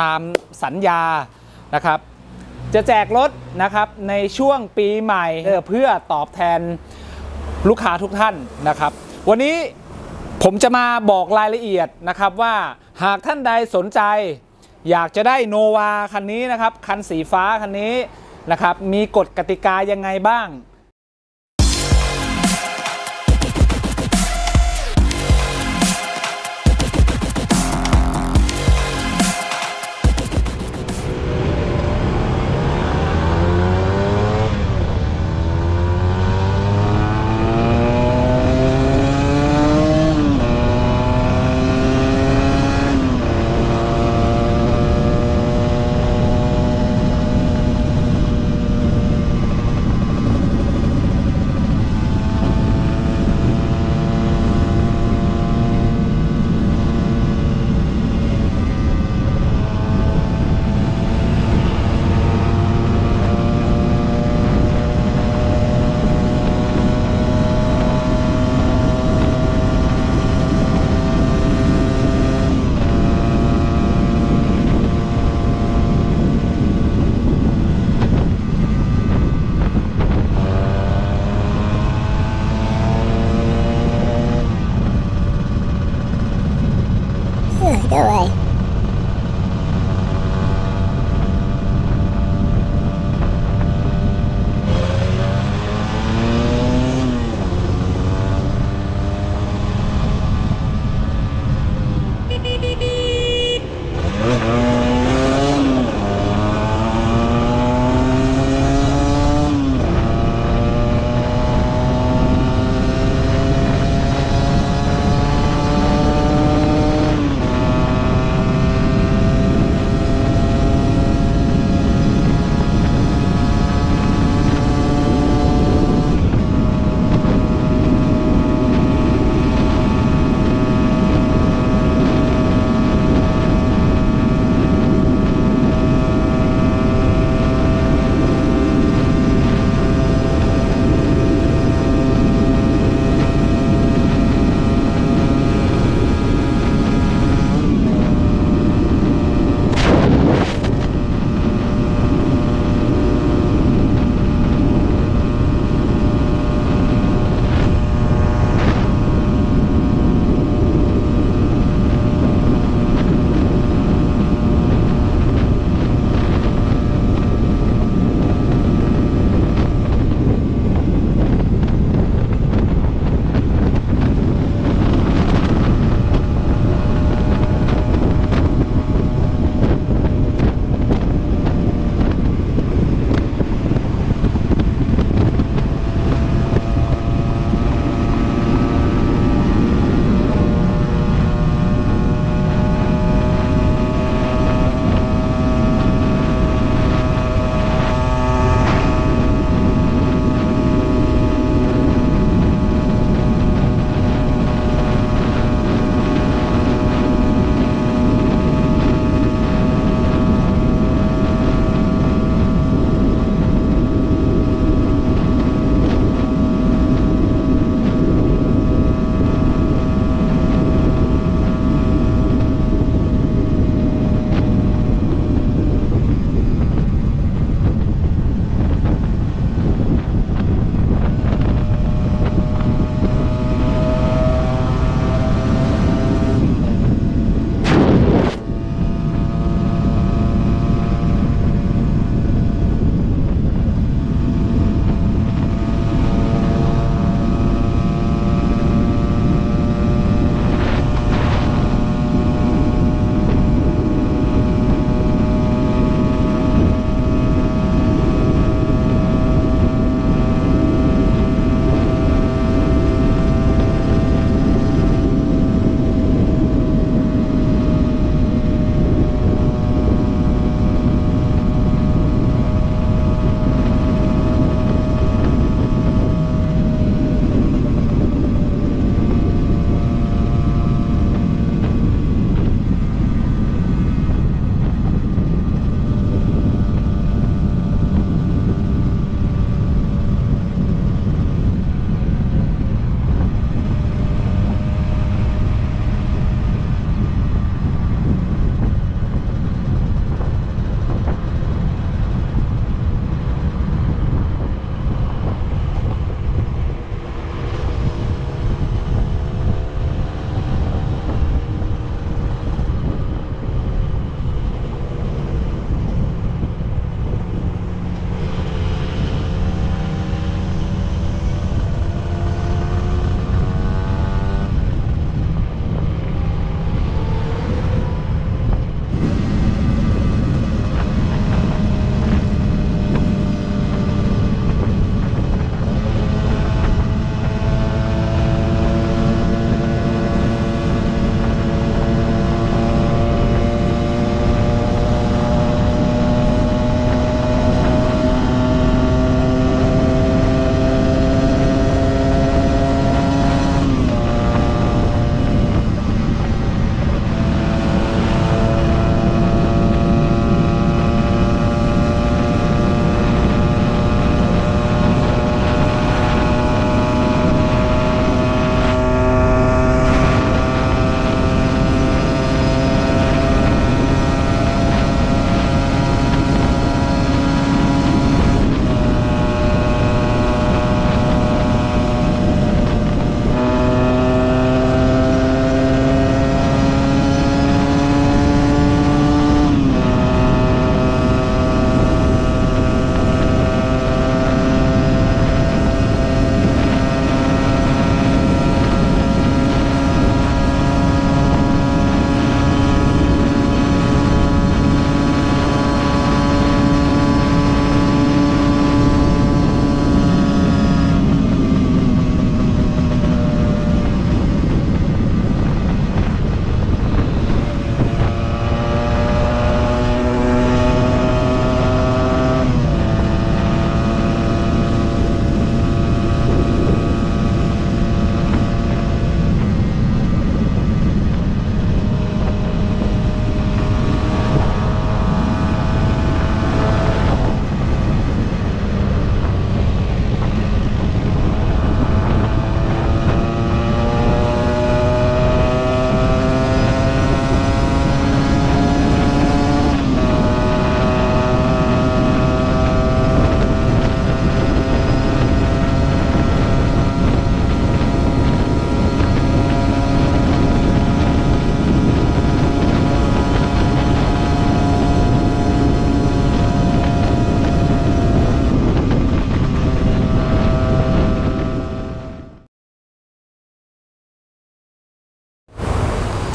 ตามสัญญานะครับ จะแจกรถนะครับในช่วงปีใหม่เออเพื่อตอบแทนลูกค้าทุกท่านนะครับ วันนี้ผมจะมาบอกรายละเอียดนะครับว่าหากท่านใดสนใจ อยากจะได้โนวาคันนี้นะครับ คันสีฟ้าคันนี้นะครับ มีกฎกติกายังไงบ้าง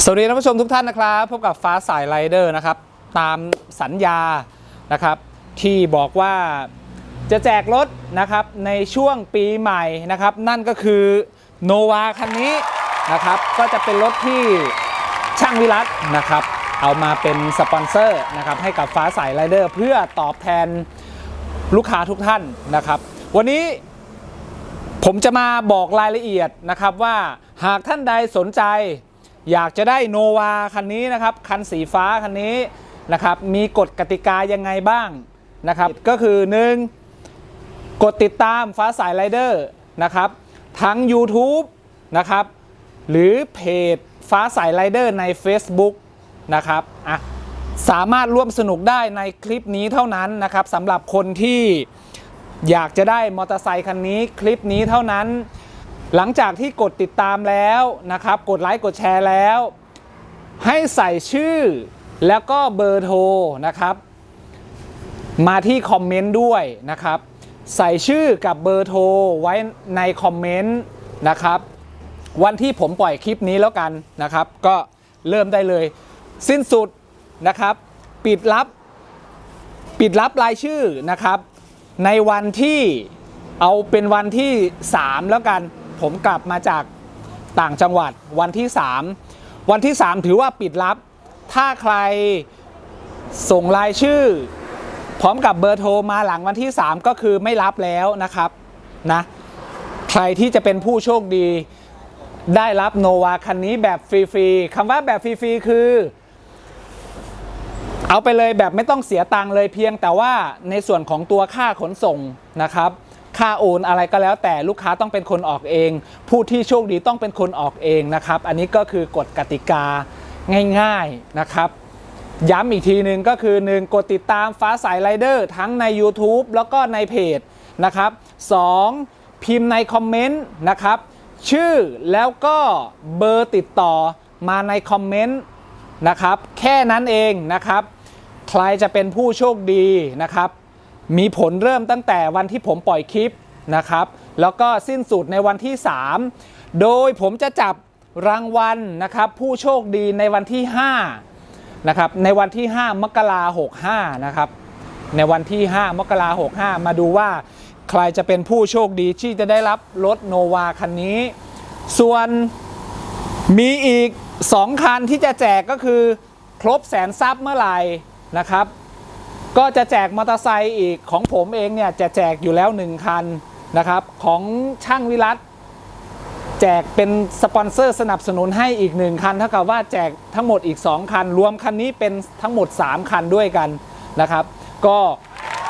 สวัสดีท่านผู้ชมทุกท่านนะครับพบกับฟ้าสายไรเดอร์นะครับ ตามสัญญานะครับ ที่บอกว่าจะแจกรถนะครับในช่วงปีใหม่นะครับ นั่นก็คือโนวาคันนี้นะครับ ก็จะเป็นรถที่ช่างวิรัตนะครับ เอามาเป็นสปอนเซอร์นะครับ ให้กับฟ้าสายไรเดอร์เพื่อตอบแทนลูกค้าทุกท่านนะครับ วันนี้ผมจะมาบอกรายละเอียดนะครับว่าหากท่านใดสนใจ อยากจะได้โนวาคันนี้นะครับ คันสีฟ้าคันนี้นะครับ มีกฎกติกายังไงบ้างนะครับ ก็คือ 1. กดติดตามฟ้าสายไรเดอร์นะครับ ทั้ง YouTube นะครับ หรือเพจฟ้าสายไรเดอร์ใน Facebook นะครับอะสามารถร่วมสนุกได้ในคลิปนี้เท่านั้นนะครับสำหรับคนที่อยากจะได้มอเตอร์ไซคันนี้คลิปนี้เท่านั้น หลังจากที่กดติดตามแล้วนะครับ กดไลค์กดแชร์แล้ว ให้ใส่ชื่อแล้วก็เบอร์โทรนะครับ มาที่คอมเมนต์ด้วยนะครับ ใส่ชื่อกับเบอร์โทรไว้ในคอมเมนต์นะครับ วันที่ผมปล่อยคลิปนี้แล้วกันนะครับ ก็เริ่มได้เลย สิ้นสุดนะครับ ปิดรับ ปิดรับรายชื่อนะครับ ในวันที่เอาเป็นวันที่ 3 แล้วกัน ผมกลับมาจากต่างจังหวัดวันที่ 3 วันที่ 3 ถือว่าปิดรับ ถ้าใครส่งรายชื่อ พร้อมกับเบอร์โทรมาหลังวันที่ 3 ก็คือไม่รับแล้วนะครับนะใครที่จะเป็นผู้โชคดีได้รับโนวาคันนี้แบบฟรีๆคำว่าแบบฟรีๆคือ เอาไปเลยแบบไม่ต้องเสียตังค์เลยเพียงแต่ว่าในส่วนของตัวค่าขนส่งนะครับ ค่าโอนอะไรก็แล้วแต่ลูกค้าต้องเป็นคนออกเอง ผู้ที่โชคดีต้องเป็นคนออกเองนะครับ อันนี้ก็คือกฎกติกาง่ายๆนะครับย้ำอีกทีหนึ่งก็คือ 1 กดติดตามฟ้าสายไรเดอร์ทั้งใน YouTube แล้วก็ในเพจนะครับ 2. พิมพ์ในคอมเมนต์นะครับ ชื่อแล้วก็เบอร์ติดต่อมาในคอมเมนต์นะครับ แค่นั้นเองนะครับ ใครจะเป็นผู้โชคดีนะครับ มีผลเริ่มตั้งแต่วันที่ผมปล่อยคลิปนะครับ แล้วก็สิ้นสุดในวันที่ 3 โดยผมจะจับรางวัลนะครับ ผู้โชคดีในวันที่5นะครับในวันที่ 5 มกราหก65นะครับในวันที่ 5 มกราหก65มาดูว่าใครจะเป็นผู้โชคดีที่จะได้รับรถโนวาคันนี้ ส่วนมีอีก 2 คันที่จะแจกก็คือ ครบแสนซับเมื่อไหร่นะครับ ก็จะแจกมอเตอร์ไซค์อีกของผมเองเนี่ยจะแจกอยู่แล้ว 1 คันนะครับ ของช่างวิรัตแจกเป็นสปอนเซอร์สนับสนุนให้อีก 1 คัน เท่ากับว่าแจกทั้งหมดอีก 2 คัน รวมคันนี้เป็นทั้งหมด 3 คันด้วยกันนะครับ ก็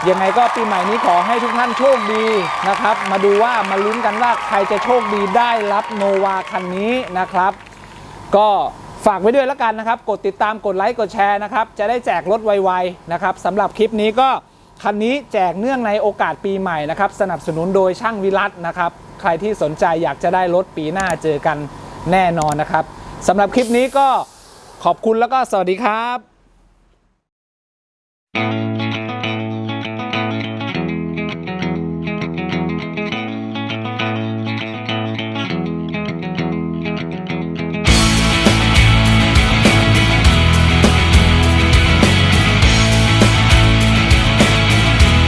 ยังไงก็ปีใหม่นี้ขอให้ทุกท่านโชคดีนะครับ มาดูว่ามาลุ้นกันว่าใครจะโชคดีได้รับโนวาคันนี้นะครับ ก็ ฝากไว้ด้วยแล้วกันนะครับ กดติดตามกดไลค์กดแชร์นะครับ จะได้แจกรถไวๆนะครับสำหรับคลิปนี้ก็คันนี้แจกเนื่องในโอกาสปีใหม่นะครับ สนับสนุนโดยช่างวิรัตนะครับ ใครที่สนใจอยากจะได้รถปีหน้าเจอกันแน่นอนนะครับสำหรับคลิปนี้ก็ขอบคุณแล้วก็สวัสดีครับ